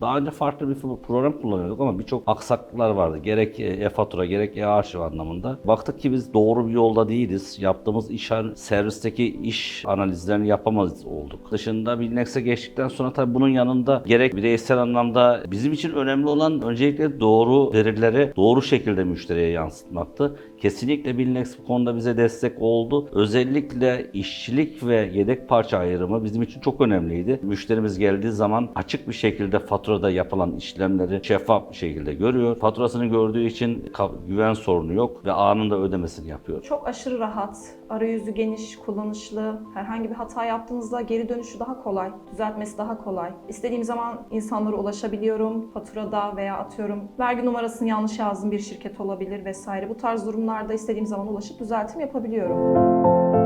Daha önce farklı bir program kullanıyorduk ama birçok aksaklıklar vardı. Gerek e, e-fatura gerek e-arşiv anlamında. Baktık ki biz doğru bir yolda değiliz. Yaptığımız iş servisteki iş analizlerini yapamaz olduk. Dışında Bilnex'e geçtikten sonra tabii bunun yanında gerek bireysel anlamda bizim için önemli olan öncelikle doğru verileri doğru şekilde müşteriye yansıtmaktı. Kesinlikle Bilnex bu konuda bize destek oldu. Özellikle işçilik ve yedek parça ayrımı bizim için çok önemliydi. Müşterimiz geldiği zaman açık bir şekilde faturada yapılan işlemleri şeffaf bir şekilde görüyor. Faturasını gördüğü için güven sorunu yok ve anında ödemesini yapıyor. Çok aşırı rahat, arayüzü geniş, kullanışlı. Herhangi bir hata yaptığınızda geri dönüşü daha kolay, düzeltmesi daha kolay. İstediğim zaman insanlara ulaşabiliyorum. Faturada veya atıyorum vergi numarasını yanlış yazdığım bir şirket olabilir vesaire. Bu tarz durumlarda istediğim zaman ulaşıp düzeltim yapabiliyorum.